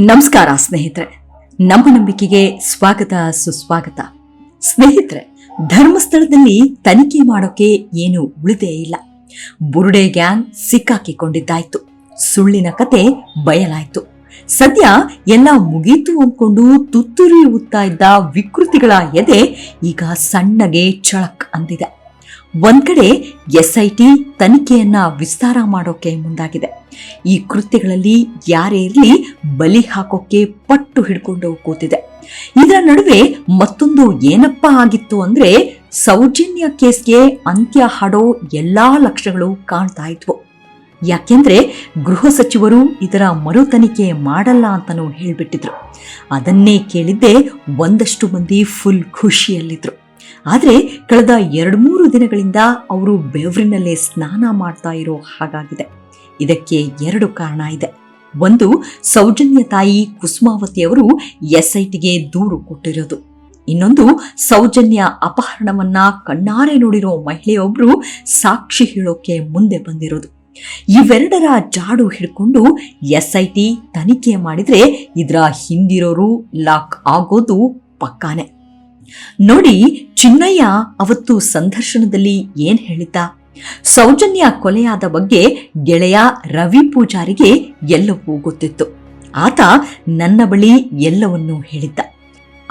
ನಮಸ್ಕಾರ ಸ್ನೇಹಿತರೆ. ನಮ್ಮ ನಂಬಿಕೆಗೆ ಸ್ವಾಗತ, ಸುಸ್ವಾಗತ. ಸ್ನೇಹಿತರೆ, ಧರ್ಮಸ್ಥಳದಲ್ಲಿ ತನಿಖೆ ಮಾಡೋಕೆ ಏನು ಉಳಿದೇ ಇಲ್ಲ. ಬುರುಡೆ ಗ್ಯಾಂಗ್ ಸಿಕ್ಕಾಕಿಕೊಂಡಿದ್ದಾಯ್ತು. ಸುಳ್ಳಿನ ಕತೆ ಬಯಲಾಯ್ತು. ಸದ್ಯ ಎಲ್ಲ ಮುಗೀತು ಅಂದ್ಕೊಂಡು ತುತ್ತೂರಿಯುತ್ತಾ ಇದ್ದ ವಿಕೃತಿಗಳ ಎದೆ ಈಗ ಸಣ್ಣಗೆ ಚಳಕ್ ಅಂದಿದೆ. ಒಂದ್ ಕಡೆ ಎಸ್ಐಟಿ ತನಿಖೆಯನ್ನ ವಿಸ್ತಾರ ಮಾಡೋಕೆ ಮುಂದಾಗಿದೆ. ಈ ಕೃತ್ಯಗಳಲ್ಲಿ ಯಾರೇ ಇರಲಿ ಬಲಿ ಹಾಕೋಕೆ ಪಟ್ಟು ಹಿಡ್ಕೊಂಡು ಕೂತಿದೆ. ಇದರ ನಡುವೆ ಮತ್ತೊಂದು ಏನಪ್ಪ ಆಗಿತ್ತು ಅಂದ್ರೆ ಸೌಜನ್ಯ ಕೇಸ್ಗೆ ಅಂತ್ಯ ಹಾಡೋ ಎಲ್ಲಾ ಲಕ್ಷಣಗಳು ಕಾಣ್ತಾ ಇದ್ವು. ಯಾಕೆಂದ್ರೆ ಗೃಹ ಸಚಿವರು ಇದರ ಮರು ತನಿಖೆ ಮಾಡಲ್ಲ ಅಂತನೂ ಹೇಳ್ಬಿಟ್ಟಿದ್ರು. ಅದನ್ನೇ ಕೇಳಿದ್ದೆ ಒಂದಷ್ಟು ಮಂದಿ ಫುಲ್ ಖುಷಿಯಲ್ಲಿದ್ರು. ಆದ್ರೆ ಕಳೆದ ಎರಡು ಮೂರು ದಿನಗಳಿಂದ ಅವರು ಬೆವರಿನಲ್ಲೇ ಸ್ನಾನ ಮಾಡ್ತಾ ಇರೋ ಹಾಗಾಗಿದೆ. ಇದಕ್ಕೆ ಎರಡು ಕಾರಣ ಇದೆ. ಒಂದು, ಸೌಜನ್ಯ ತಾಯಿ ಕುಸುಮಾವತಿ ಅವರು ಎಸ್ಐಟಿಗೆ ದೂರು ಕೊಟ್ಟಿರೋದು. ಇನ್ನೊಂದು, ಸೌಜನ್ಯ ಅಪಹರಣವನ್ನ ಕಣ್ಣಾರೆ ನೋಡಿರೋ ಮಹಿಳೆಯೊಬ್ರು ಸಾಕ್ಷಿ ಹೇಳೋಕೆ ಮುಂದೆ ಬಂದಿರೋದು. ಇವೆರಡರ ಜಾಡು ಹಿಡ್ಕೊಂಡು ಎಸ್ಐಟಿ ತನಿಖೆ ಮಾಡಿದ್ರೆ ಇದರ ಹಿಂದಿರೋರು ಲಾಕ್ ಆಗೋದು ಪಕ್ಕಾನೆ. ನೋಡಿ ಚಿನ್ನಯ್ಯ ಅವತ್ತು ಸಂದರ್ಶನದಲ್ಲಿ ಏನ್ ಹೇಳಿದ್ದ? ಸೌಜನ್ಯ ಕೊಲೆಯಾದ ಬಗ್ಗೆ ಗೆಳೆಯ ರವಿ ಪೂಜಾರಿಗೆ ಎಲ್ಲವೂ ಗೊತ್ತಿತ್ತು. ಆತ ನನ್ನ ಬಳಿ ಎಲ್ಲವನ್ನೂ ಹೇಳಿದ್ದ.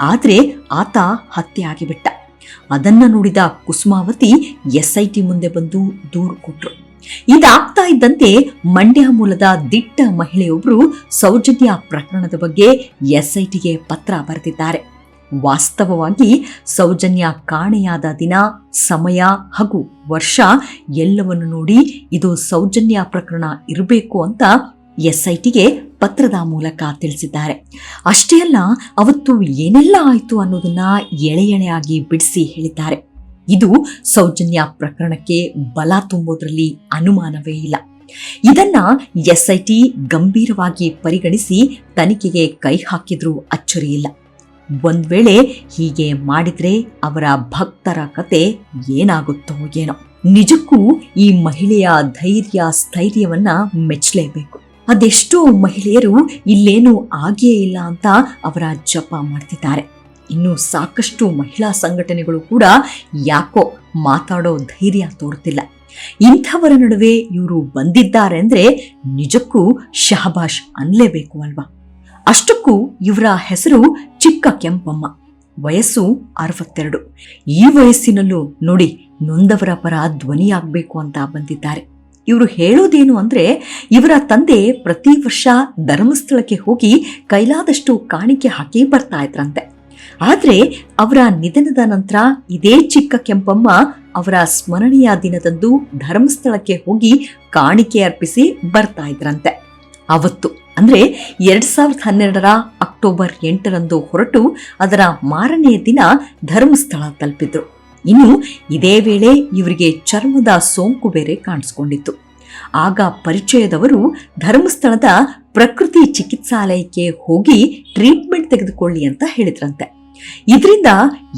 ಆದ್ರೆ ಆತ ಹತ್ಯೆ ಆಗಿಬಿಟ್ಟ. ಅದನ್ನ ನೋಡಿದ ಕುಸುಮಾವತಿ ಎಸ್ಐಟಿ ಮುಂದೆ ಬಂದು ದೂರು ಕೊಟ್ರು. ಇದಾಗ್ತಾ ಇದ್ದಂತೆ ಮಂಡ್ಯ ಮೂಲದ ದಿಟ್ಟ ಮಹಿಳೆಯೊಬ್ರು ಸೌಜನ್ಯ ಪ್ರಕರಣದ ಬಗ್ಗೆ ಎಸ್ಐಟಿಗೆ ಪತ್ರ ಬರೆದಿದ್ದಾರೆ. ವಾಸ್ತವವಾಗಿ ಸೌಜನ್ಯ ಕಾಣೆಯಾದ ದಿನ, ಸಮಯ ಹಾಗೂ ವರ್ಷ ಎಲ್ಲವನ್ನು ನೋಡಿ ಇದು ಸೌಜನ್ಯ ಪ್ರಕರಣ ಇರಬೇಕು ಅಂತ ಎಸ್ಐಟಿಗೆ ಪತ್ರದ ಮೂಲಕ ತಿಳಿಸಿದ್ದಾರೆ. ಅಷ್ಟೇ ಅಲ್ಲ, ಅವತ್ತು ಏನೆಲ್ಲ ಆಯಿತು ಅನ್ನೋದನ್ನ ಎಳೆ ಎಳೆಯಾಗಿ ಬಿಡಿಸಿ ಹೇಳಿದ್ದಾರೆ. ಇದು ಸೌಜನ್ಯ ಪ್ರಕರಣಕ್ಕೆ ಬಲ ತುಂಬೋದ್ರಲ್ಲಿ ಅನುಮಾನವೇ ಇಲ್ಲ. ಇದನ್ನ ಎಸ್ಐಟಿ ಗಂಭೀರವಾಗಿ ಪರಿಗಣಿಸಿ ತನಿಖೆಗೆ ಕೈ ಹಾಕಿದ್ರೂ ಅಚ್ಚರಿಯಿಲ್ಲ. ಒಂದ್ ವೇಳೆ ಹೀಗೆ ಮಾಡಿದ್ರೆ ಅವರ ಭಕ್ತರ ಕತೆ ಏನಾಗುತ್ತೋ ಏನೋ. ನಿಜಕ್ಕೂ ಈ ಮಹಿಳೆಯ ಧೈರ್ಯ, ಸ್ಥೈರ್ಯವನ್ನ ಮೆಚ್ಚಲೇಬೇಕು. ಅದೆಷ್ಟೋ ಮಹಿಳೆಯರು ಇಲ್ಲೇನೂ ಆಗಿಯೇ ಇಲ್ಲ ಅಂತ ಅವರ ಜಪ ಮಾಡ್ತಿದ್ದಾರೆ. ಇನ್ನು ಸಾಕಷ್ಟು ಮಹಿಳಾ ಸಂಘಟನೆಗಳು ಕೂಡ ಯಾಕೋ ಮಾತಾಡೋ ಧೈರ್ಯ ತೋರ್ತಿಲ್ಲ ಇಂಥವರ ನಡುವೆ ಇವರು ಬಂದಿದ್ದಾರೆ ಅಂದ್ರೆ ನಿಜಕ್ಕೂ ಶಹಬಾಷ್ ಅನ್ಲೇಬೇಕು ಅಲ್ವಾ? ಅಷ್ಟಕ್ಕೂ ಇವರ ಹೆಸರು ಚಿಕ್ಕ ಕೆಂಪಮ್ಮ. ವಯಸ್ಸು ಅರವತ್ತೆರಡು. ಈ ವಯಸ್ಸಿನಲ್ಲೂ ನೋಡಿ ನೊಂದವರ ಪರ ಧ್ವನಿಯಾಗಬೇಕು ಅಂತ ಬಂದಿದ್ದಾರೆ. ಇವರು ಹೇಳೋದೇನು ಅಂದರೆ, ಇವರ ತಂದೆ ಪ್ರತಿ ವರ್ಷ ಧರ್ಮಸ್ಥಳಕ್ಕೆ ಹೋಗಿ ಕೈಲಾದಷ್ಟು ಕಾಣಿಕೆ ಹಾಕಿ ಬರ್ತಾ ಇದ್ರಂತೆ. ಆದ್ರೆ ಅವರ ನಿಧನದ ನಂತರ ಇದೇ ಚಿಕ್ಕ ಕೆಂಪಮ್ಮ ಅವರ ಸ್ಮರಣೀಯ ದಿನದಂದು ಧರ್ಮಸ್ಥಳಕ್ಕೆ ಹೋಗಿ ಕಾಣಿಕೆ ಅರ್ಪಿಸಿ ಬರ್ತಾ ಇದ್ರಂತೆ. ಅವತ್ತು ಅಂದ್ರೆ ಎರಡು ಸಾವಿರದ ಹನ್ನೆರಡರ ಅಕ್ಟೋಬರ್ ಎಂಟರಂದು ಹೊರಟು ಅದರ ಮಾರನೆಯ ದಿನ ಧರ್ಮಸ್ಥಳ ತಲುಪಿದ್ರು. ಇನ್ನು ಇದೇ ವೇಳೆ ಇವರಿಗೆ ಚರ್ಮದ ಸೋಂಕು ಬೇರೆ ಕಾಣಿಸ್ಕೊಂಡಿತ್ತು. ಆಗ ಪರಿಚಯದವರು ಧರ್ಮಸ್ಥಳದ ಪ್ರಕೃತಿ ಚಿಕಿತ್ಸಾಲಯಕ್ಕೆ ಹೋಗಿ ಟ್ರೀಟ್ಮೆಂಟ್ ತೆಗೆದುಕೊಳ್ಳಿ ಅಂತ ಹೇಳಿದ್ರಂತೆ. ಇದರಿಂದ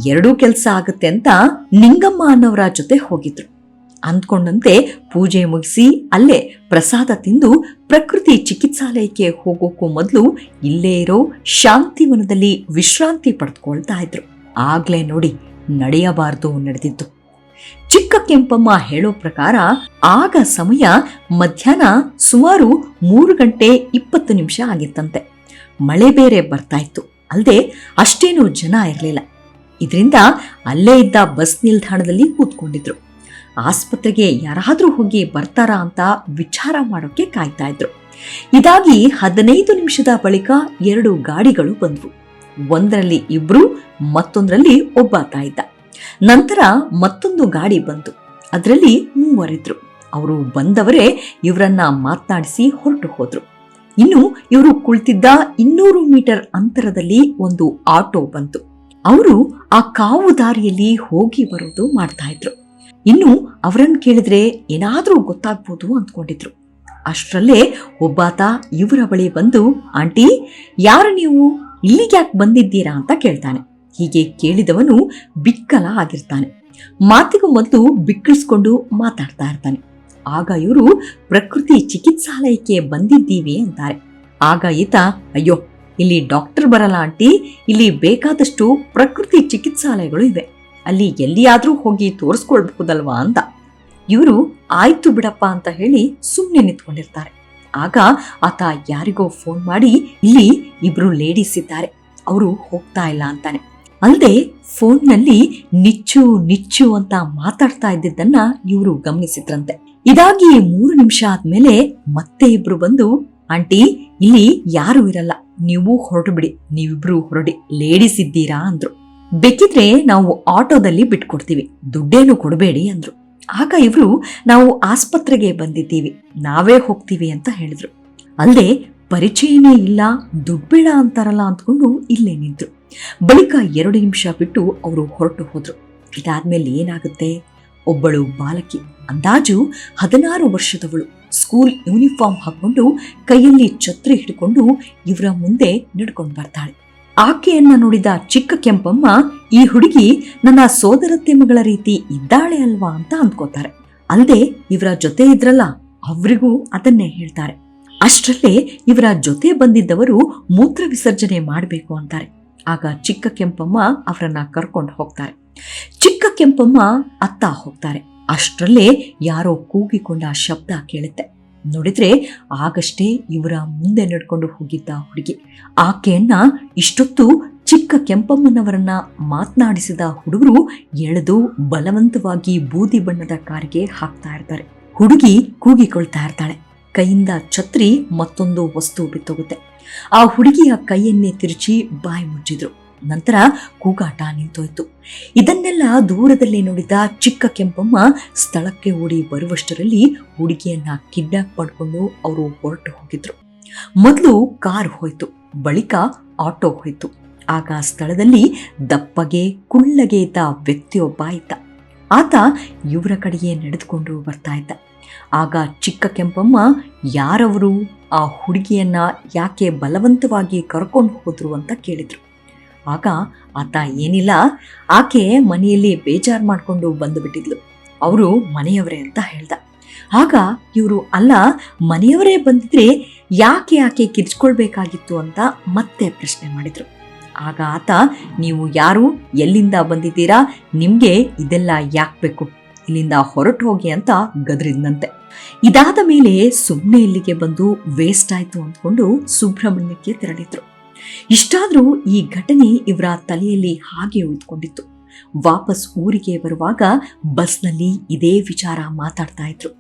ಎರಡೂ ಕೆಲಸ ಆಗುತ್ತೆ ಅಂತ ನಿಂಗಮ್ಮ ಅನ್ನೋರ ಜೊತೆ ಹೋಗಿದ್ರು. ಅಂದ್ಕೊಂಡಂತೆ ಪೂಜೆ ಮುಗಿಸಿ ಅಲ್ಲೇ ಪ್ರಸಾದ ತಿಂದು ಪ್ರಕೃತಿ ಚಿಕಿತ್ಸಾಲಯಕ್ಕೆ ಹೋಗೋಕ್ಕೂ ಮೊದಲು ಇಲ್ಲೇ ಇರೋ ಶಾಂತಿವನದಲ್ಲಿ ವಿಶ್ರಾಂತಿ ಪಡೆದುಕೊಳ್ತಾ ಇದ್ರು. ಆಗ್ಲೇ ನೋಡಿ ನಡೆಯಬಾರದು ನಡೆದಿದ್ದು. ಚಿಕ್ಕ ಕೆಂಪಮ್ಮ ಹೇಳೋ ಪ್ರಕಾರ ಆಗ ಸಮಯ ಮಧ್ಯಾಹ್ನ ಸುಮಾರು ಮೂರು ಗಂಟೆ ಇಪ್ಪತ್ತು ನಿಮಿಷ ಆಗಿತ್ತಂತೆ. ಮಳೆ ಬೇರೆ ಬರ್ತಾ ಇತ್ತು. ಅಲ್ಲದೆ ಅಷ್ಟೇನು ಜನ ಇರಲಿಲ್ಲ. ಇದರಿಂದ ಅಲ್ಲೇ ಇದ್ದ ಬಸ್ ನಿಲ್ದಾಣದಲ್ಲಿ ಕೂತ್ಕೊಂಡಿದ್ರು. ಆಸ್ಪತ್ರೆಗೆ ಯಾರಾದರೂ ಹೋಗಿ ಬರ್ತಾರಾ ಅಂತ ವಿಚಾರ ಮಾಡೋಕೆ ಕಾಯ್ತಾ ಇದ್ರು. ಇದಾಗಿ ಹದಿನೈದು ನಿಮಿಷದ ಬಳಿಕ ಎರಡು ಗಾಡಿಗಳು ಬಂದವು. ಒಂದರಲ್ಲಿ ಇಬ್ರು, ಮತ್ತೊಂದರಲ್ಲಿ ಒಬ್ಬಾತ ಇದ್ದ. ನಂತರ ಮತ್ತೊಂದು ಗಾಡಿ ಬಂತು. ಅದರಲ್ಲಿ ಮೂವರಿದ್ರು. ಅವರು ಬಂದವರೇ ಇವರನ್ನ ಮಾತನಾಡಿಸಿ ಹೊರಟು ಹೋದ್ರು. ಇನ್ನು ಇವರು ಕುಳಿತಿದ್ದ ಇನ್ನೂರು ಮೀಟರ್ ಅಂತರದಲ್ಲಿ ಒಂದು ಆಟೋ ಬಂತು. ಅವರು ಆ ಕಾವು ದಾರಿಯಲ್ಲಿ ಹೋಗಿ ಬರೋದು ಮಾಡ್ತಾ ಇದ್ರು. ಇನ್ನು ಅವರನ್ನು ಕೇಳಿದ್ರೆ ಏನಾದ್ರೂ ಗೊತ್ತಾಗ್ಬೋದು ಅಂದ್ಕೊಂಡಿದ್ರು. ಅಷ್ಟರಲ್ಲೇ ಒಬ್ಬಾತ ಇವರ ಬಳಿ ಬಂದು, ಆಂಟಿ, ಯಾರು ನೀವು? ಇಲ್ಲಿಗೆ ಯಾಕೆ ಬಂದಿದ್ದೀರಾ? ಅಂತ ಕೇಳ್ತಾನೆ. ಹೀಗೆ ಕೇಳಿದವನು ಬಿಕ್ಕಲ ಆಗಿರ್ತಾನೆ. ಮಾತಿಗೂ ಮೊದಲು ಬಿಕ್ಕಳಿಸ್ಕೊಂಡು ಮಾತಾಡ್ತಾ ಇರ್ತಾನೆ. ಆಗ ಇವರು ಪ್ರಕೃತಿ ಚಿಕಿತ್ಸಾಲಯಕ್ಕೆ ಬಂದಿದ್ದೀವಿ ಅಂತಾರೆ. ಆಗ ಈತ, ಅಯ್ಯೋ, ಇಲ್ಲಿ ಡಾಕ್ಟರ್ ಬರಲ್ಲ ಆಂಟಿ, ಇಲ್ಲಿ ಬೇಕಾದಷ್ಟು ಪ್ರಕೃತಿ ಚಿಕಿತ್ಸಾಲಯಗಳು ಇವೆ. ಅಲ್ಲಿ ಎಲ್ಲಿಯಾದ್ರೂ ಹೋಗಿ ತೋರಿಸ್ಕೊಳ್ಬಹುದಲ್ವಾ ಅಂತ. ಇವರು, ಆಯ್ತು ಬಿಡಪ್ಪ ಅಂತ ಹೇಳಿ ಸುಮ್ಮನೆ ನಿಂತ್ಕೊಂಡಿರ್ತಾರೆ. ಆಗ ಆತ ಯಾರಿಗೋ ಫೋನ್ ಮಾಡಿ, ಇಲ್ಲಿ ಇಬ್ರು ಲೇಡೀಸ್ ಇದ್ದಾರೆ, ಅವರು ಹೋಗ್ತಾ ಇಲ್ಲ ಅಂತಾನೆ. ಅಲ್ಲದೆ ಫೋನ್ನಲ್ಲಿ ನಿಚ್ಚು ನಿಚ್ಚು ಅಂತ ಮಾತಾಡ್ತಾ ಇದ್ದಿದ್ದನ್ನ ಇವರು ಗಮನಿಸಿದ್ರಂತೆ. ಇದಾಗಿ ಮೂರು ನಿಮಿಷ ಆದ್ಮೇಲೆ ಮತ್ತೆ ಇಬ್ರು ಬಂದು, ಆಂಟಿ, ಇಲ್ಲಿ ಯಾರು ಇರಲ್ಲ, ನೀವು ಹೊರಟು ಬಿಡಿ ನೀವಿಬ್ರು ಹೊರಡಿ, ಲೇಡೀಸ್ ಇದ್ದೀರಾ? ಅಂದ್ರು. ಬೇಕಿದ್ರೆ ನಾವು ಆಟೋದಲ್ಲಿ ಬಿಟ್ಕೊಡ್ತೀವಿ. ದುಡ್ಡೇನು ಕೊಡಬೇಡಿ ಅಂದ್ರು. ಆಗ ಇವರು ನಾವು ಆಸ್ಪತ್ರೆಗೆ ಬಂದಿದ್ದೀವಿ. ನಾವೇ ಹೋಗ್ತೀವಿ ಅಂತ ಹೇಳಿದ್ರು. ಅಲ್ಲದೆ ಪರಿಚಯನೇ ಇಲ್ಲ ದುಡ್ಬೇಡ ಅಂತಾರಲ್ಲ ಅಂದ್ಕೊಂಡು ಇಲ್ಲೇ ನಿಂತರು. ಬಳಿಕ ಎರಡು ನಿಮಿಷ ಬಿಟ್ಟು ಅವರು ಹೊರಟು ಹೋದ್ರು. ಇದಾದ್ಮೇಲೆ ಏನಾಗುತ್ತೆ? ಒಬ್ಬಳು ಬಾಲಕಿ, ಅಂದಾಜು ಹದಿನಾರು ವರ್ಷದವಳು. ಸ್ಕೂಲ್ ಯೂನಿಫಾರ್ಮ್ ಹಾಕೊಂಡು ಕೈಯಲ್ಲಿ ಛತ್ರಿ ಹಿಡ್ಕೊಂಡು ಇವರ ಮುಂದೆ ನಡ್ಕೊಂಡು ಬರ್ತಾಳೆ. ಆಕೆಯನ್ನ ನೋಡಿದ ಚಿಕ್ಕ ಕೆಂಪಮ್ಮ, ಈ ಹುಡುಗಿ ನನ್ನ ಸೋದರತ್ತೆ ಮಗಳ ರೀತಿ ಇದ್ದಾಳೆ ಅಲ್ವಾ ಅಂತ ಅಂದ್ಕೋತಾರೆ. ಅಲ್ಲದೆ ಇವರ ಜೊತೆ ಇದ್ರಲ್ಲ, ಅವರಿಗೂ ಅದನ್ನೇ ಹೇಳ್ತಾರೆ. ಅಷ್ಟರಲ್ಲೇ ಇವರ ಜೊತೆ ಬಂದಿದ್ದವರು ಮೂತ್ರ ವಿಸರ್ಜನೆ ಮಾಡಬೇಕು ಅಂತಾರೆ. ಆಗ ಚಿಕ್ಕ ಕೆಂಪಮ್ಮ ಅವರನ್ನ ಕರ್ಕೊಂಡು ಹೋಗ್ತಾರೆ. ಚಿಕ್ಕ ಕೆಂಪಮ್ಮ ಅತ್ತ ಹೋಗ್ತಾರೆ. ಅಷ್ಟರಲ್ಲೇ ಯಾರೋ ಕೂಗಿಕೊಂಡ ಶಬ್ದ ಕೇಳುತ್ತೆ. ನೋಡಿದ್ರೆ ಆಗಷ್ಟೇ ಇವರ ಮುಂದೆ ನಡ್ಕೊಂಡು ಹೋಗಿದ್ದ ಹುಡುಗಿ. ಆಕೆಯನ್ನ ಇಷ್ಟೊತ್ತು ಚಿಕ್ಕ ಕೆಂಪಮ್ಮನವರನ್ನ ಮಾತನಾಡಿಸಿದ ಹುಡುಗರು ಎಳೆದು ಬಲವಂತವಾಗಿ ಬೂದಿ ಬಣ್ಣದ ಕಾರಿಗೆ ಹಾಕ್ತಾ ಇರ್ತಾರೆ. ಹುಡುಗಿ ಕೂಗಿಕೊಳ್ತಾ ಇರ್ತಾಳೆ. ಕೈಯಿಂದ ಛತ್ರಿ ಮತ್ತೊಂದು ವಸ್ತು ಬಿತ್ತೋಗುತ್ತೆ. ಆ ಹುಡುಗಿಯ ಕೈಯನ್ನೇ ತಿರುಚಿ ಬಾಯಿ ಮುಚ್ಚಿದ್ರು. ನಂತರ ಕೂಗಾಟ ನಿಂತೋಯ್ತು. ಇದನ್ನೆಲ್ಲ ದೂರದಲ್ಲಿ ನೋಡಿದ ಚಿಕ್ಕ ಕೆಂಪಮ್ಮ ಸ್ಥಳಕ್ಕೆ ಓಡಿ ಬರುವಷ್ಟರಲ್ಲಿ ಹುಡುಗಿಯನ್ನ ಕಿಡ್ನಾಪ್ ಪಡ್ಕೊಂಡು ಅವರು ಹೊರಟು ಹೋಗಿದ್ರು. ಮೊದಲು ಕಾರ್ ಹೋಯ್ತು, ಬಳಿಕ ಆಟೋ ಹೋಯ್ತು. ಆಗ ಸ್ಥಳದಲ್ಲಿ ದಪ್ಪಗೆ, ಕುಳ್ಳಗೆ ಇದ್ದ ವ್ಯಕ್ತಿಯೊಬ್ಬ ಇದ್ದ. ಆತ ಇವರ ಕಡೆಗೆ ನಡೆದುಕೊಂಡು ಬರ್ತಾ ಇದ್ದ. ಆಗ ಚಿಕ್ಕ ಕೆಂಪಮ್ಮ, ಯಾರವರು? ಆ ಹುಡುಗಿಯನ್ನ ಯಾಕೆ ಬಲವಂತವಾಗಿ ಕರ್ಕೊಂಡು ಹೋದ್ರು ಅಂತ ಕೇಳಿದ್ರು. ಆಗ ಆತ ಏನಿಲ್ಲ, ಆಕೆ ಮನೆಯಲ್ಲಿ ಬೇಜಾರು ಮಾಡಿಕೊಂಡು ಬಂದುಬಿಟ್ಟಿದ್ಲು. ಅವರು ಮನೆಯವರೇ ಅಂತ ಹೇಳ್ದ. ಆಗ ಇವರು, ಅಲ್ಲ, ಮನೆಯವರೇ ಬಂದಿದ್ರೆ ಯಾಕೆ ಆಕೆ ಕಿರ್ಚ್ಕೊಳ್ಬೇಕಾಗಿತ್ತು ಅಂತ ಮತ್ತೆ ಪ್ರಶ್ನೆ ಮಾಡಿದ್ರು. ಆಗ ಆತ, ನೀವು ಯಾರು? ಎಲ್ಲಿಂದ ಬಂದಿದ್ದೀರಾ? ನಿಮಗೆ ಇದೆಲ್ಲ ಯಾಕೆ ಬೇಕು? ಇಲ್ಲಿಂದ ಹೊರಟು ಹೋಗಿ ಅಂತ ಗದರಿದ್ನಂತೆ. ಇದಾದ ಮೇಲೆ ಸುಮ್ಮನೆ ಇಲ್ಲಿಗೆ ಬಂದು ವೇಸ್ಟ್ ಆಯ್ತು ಅಂದ್ಕೊಂಡು ಸುಬ್ರಹ್ಮಣ್ಯಕ್ಕೆ ತೆರಳಿದ್ರು. ಇಷ್ಟಾದ್ರೂ ಈ ಘಟನೆ ಇವರ ತಲೆಯಲ್ಲಿ ಹಾಗೆ ಉಳಿದುಕೊಂಡಿತ್ತು. ವಾಪಸ್ ಊರಿಗೆ ಬರುವಾಗ ಬಸ್ನಲ್ಲಿ ಇದೇ ವಿಚಾರ ಮಾತಾಡ್ತಾ ಇದ್ರು.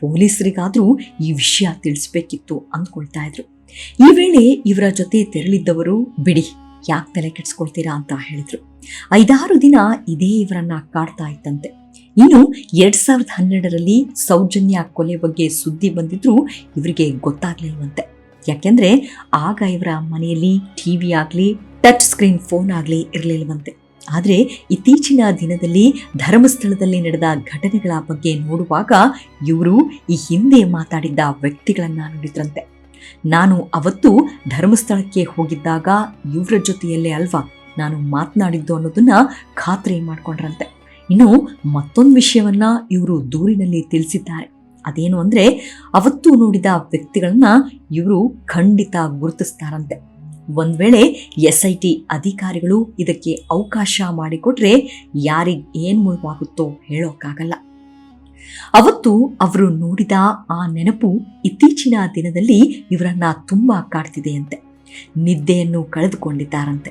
ಪೊಲೀಸರಿಗಾದ್ರೂ ಈ ವಿಷಯ ತಿಳಿಸ್ಬೇಕಿತ್ತು ಅಂದ್ಕೊಳ್ತಾ ಇದ್ರು. ಈ ವೇಳೆ ಇವರ ಜೊತೆ ತೆರಳಿದ್ದವರು, ಬಿಡಿ, ಯಾಕೆ ತಲೆ ಕೆಡಿಸ್ಕೊಳ್ತೀರಾ ಅಂತ ಹೇಳಿದ್ರು. ಐದಾರು ದಿನ ಇದೇ ಇವರನ್ನ ಕಾಡ್ತಾ ಇತ್ತಂತೆ ಇನ್ನು ಎರಡ್ ಸಾವಿರದ ಹನ್ನೆರಡರಲ್ಲಿ ಸೌಜನ್ಯ ಕೊಲೆ ಬಗ್ಗೆ ಸುದ್ದಿ ಬಂದಿದ್ರು ಇವರಿಗೆ ಗೊತ್ತಾಗ್ಲಿಲ್ವಂತೆ. ಯಾಕೆಂದ್ರೆ ಆಗ ಇವರ ಮನೆಯಲ್ಲಿ ಟಿವಿ ಆಗಲಿ ಟಚ್ ಸ್ಕ್ರೀನ್ ಫೋನ್ ಆಗಲಿ ಇರಲಿಲ್ಲವಂತೆ ಆದರೆ ಇತ್ತೀಚಿನ ದಿನದಲ್ಲಿ ಧರ್ಮಸ್ಥಳದಲ್ಲಿ ನಡೆದ ಘಟನೆಗಳ ಬಗ್ಗೆ ನೋಡುವಾಗ ಇವರು ಈ ಹಿಂದೆ ಮಾತಾಡಿದ್ದ ವ್ಯಕ್ತಿಗಳನ್ನ ನೋಡಿದ್ರಂತೆ. ನಾನು ಅವತ್ತು ಧರ್ಮಸ್ಥಳಕ್ಕೆ ಹೋಗಿದ್ದಾಗ ಇವರ ಜೊತೆಯಲ್ಲೇ ಅಲ್ವಾ ನಾನು ಮಾತನಾಡಿದ್ದು ಅನ್ನೋದನ್ನ ಖಾತ್ರಿ ಮಾಡ್ಕೊಂಡ್ರಂತೆ. ಇನ್ನು ಮತ್ತೊಂದು ವಿಷಯವನ್ನ ಇವರು ದೂರಿನಲ್ಲಿ ತಿಳಿಸಿದ್ದಾರೆ. ಅದೇನು ಅಂದ್ರೆ ಅವತ್ತು ನೋಡಿದ ವ್ಯಕ್ತಿಗಳನ್ನ ಇವರು ಖಂಡಿತ ಗುರುತಿಸ್ತಾರಂತೆ. ಒಂದು ವೇಳೆ ಎಸ್ ಐ ಟಿ ಅಧಿಕಾರಿಗಳು ಇದಕ್ಕೆ ಅವಕಾಶ ಮಾಡಿಕೊಟ್ರೆ ಯಾರಿಗೆ ಏನ್ ಮುಳುವಾಗುತ್ತೋ ಹೇಳೋಕ್ಕಾಗಲ್ಲ ಅವತ್ತು ಅವರು ನೋಡಿದ ಆ ನೆನಪು ಇತ್ತೀಚಿನ ದಿನದಲ್ಲಿ ಇವರನ್ನ ತುಂಬಾ ಕಾಡ್ತಿದೆಯಂತೆ ನಿದ್ದೆಯನ್ನು ಕಳೆದುಕೊಂಡಿದ್ದಾರಂತೆ.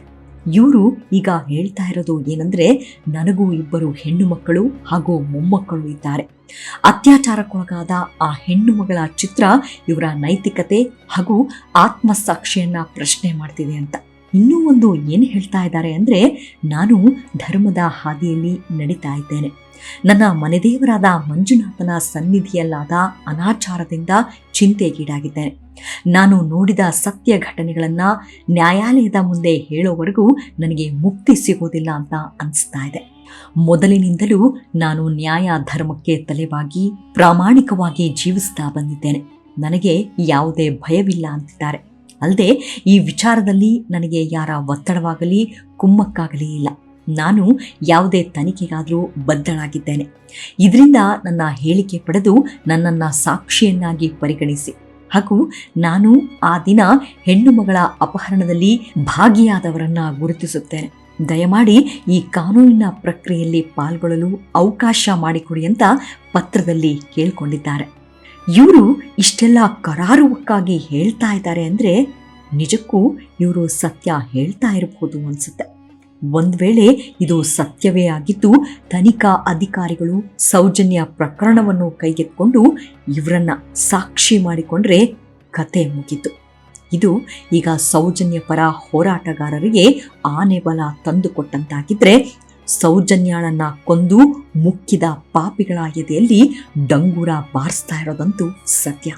ಇವರು ಈಗ ಹೇಳ್ತಾ ಇರೋದು ಏನಂದ್ರೆ, ನನಗೂ ಇಬ್ಬರು ಹೆಣ್ಣು ಮಕ್ಕಳು ಹಾಗೂ ಮೊಮ್ಮಕ್ಕಳು ಇದ್ದಾರೆ. ಅತ್ಯಾಚಾರಕ್ಕೊಳಗಾದ ಆ ಹೆಣ್ಣು ಮಗಳ ಚಿತ್ರ ಇವರ ನೈತಿಕತೆ ಹಾಗೂ ಆತ್ಮಸಾಕ್ಷಿಯನ್ನ ಪ್ರಶ್ನೆ ಮಾಡ್ತಿದೆ ಅಂತ. ಇನ್ನೂ ಒಂದು ಏನು ಹೇಳ್ತಾ ಇದ್ದಾರೆ ಅಂದ್ರೆ, ನಾನು ಧರ್ಮದ ಹಾದಿಯಲ್ಲಿ ನಡೀತಾ ಇದ್ದೇನೆ. ನನ್ನ ಮನೆದೇವರಾದ ಮಂಜುನಾಥನ ಸನ್ನಿಧಿಯಲ್ಲಾದ ಅನಾಚಾರದಿಂದ ಚಿಂತೆಗೀಡಾಗಿದ್ದೇನೆ. ನಾನು ನೋಡಿದ ಸತ್ಯ ಘಟನೆಗಳನ್ನ ನ್ಯಾಯಾಲಯದ ಮುಂದೆ ಹೇಳೋವರೆಗೂ ನನಗೆ ಮುಕ್ತಿ ಸಿಗೋದಿಲ್ಲ ಅಂತ ಅನಿಸ್ತಾ ಇದೆ. ಮೊದಲಿನಿಂದಲೂ ನಾನು ನ್ಯಾಯ ಧರ್ಮಕ್ಕೆ ತಲೆಬಾಗಿ ಪ್ರಾಮಾಣಿಕವಾಗಿ ಜೀವಿಸ್ತಾ ಬಂದಿದ್ದೇನೆ. ನನಗೆ ಯಾವುದೇ ಭಯವಿಲ್ಲ ಅಂತಿದ್ದಾರೆ. ಅಲ್ಲದೆ ಈ ವಿಚಾರದಲ್ಲಿ ನನಗೆ ಯಾರ ಒತ್ತಡವಾಗಲಿ ಕುಮ್ಮಕ್ಕಾಗಲಿ ಇಲ್ಲ. ನಾನು ಯಾವುದೇ ತನಿಖೆಗಾದರೂ ಬದ್ಧಳಾಗಿದ್ದೇನೆ. ಇದರಿಂದ ನನ್ನ ಹೇಳಿಕೆ ಪಡೆದು ನನ್ನನ್ನು ಸಾಕ್ಷಿಯನ್ನಾಗಿ ಪರಿಗಣಿಸಿ. ಹಾಗೂ ನಾನು ಆ ದಿನ ಹೆಣ್ಣು ಮಗಳ ಅಪಹರಣದಲ್ಲಿ ಭಾಗಿಯಾದವರನ್ನ ಗುರುತಿಸುತ್ತೇನೆ. ದಯಮಾಡಿ ಈ ಕಾನೂನಿನ ಪ್ರಕ್ರಿಯೆಯಲ್ಲಿ ಪಾಲ್ಗೊಳ್ಳಲು ಅವಕಾಶ ಮಾಡಿಕೊಡಿ ಅಂತ ಪತ್ರದಲ್ಲಿ ಕೇಳ್ಕೊಂಡಿದ್ದಾರೆ. ಇವರು ಇಷ್ಟೆಲ್ಲ ಕರಾರುವಕ್ಕಾಗಿ ಹೇಳ್ತಾ ಇದ್ದಾರೆ ಅಂದರೆ ನಿಜಕ್ಕೂ ಇವರು ಸತ್ಯ ಹೇಳ್ತಾ ಇರಬಹುದು ಅನ್ಸುತ್ತೆ. ಒಂದ್ ವೇಳೆ ಇದು ಸತ್ಯವೇ ಆಗಿದ್ದು, ತನಿಖಾ ಅಧಿಕಾರಿಗಳು ಸೌಜನ್ಯ ಪ್ರಕರಣವನ್ನು ಕೈಗೆತ್ತಿಕೊಂಡು ಇವರನ್ನ ಸಾಕ್ಷಿ ಮಾಡಿಕೊಂಡ್ರೆ ಕತೆ ಮುಗಿತು. ಇದು ಈಗ ಸೌಜನ್ಯ ಪರ ಹೋರಾಟಗಾರರಿಗೆ ಆನೆ ಬಲ ತಂದುಕೊಟ್ಟಂತಾಗಿದ್ರೆ ಸೌಜನ್ಯಾಳನ್ನ ಕೊಂದು ಮುಕ್ಕಿದ ಪಾಪಿಗಳ ಎದೆಯಲ್ಲಿ ಡಂಗೂರ ಬಾರಿಸ್ತಾ ಇರೋದಂತೂ ಸತ್ಯ.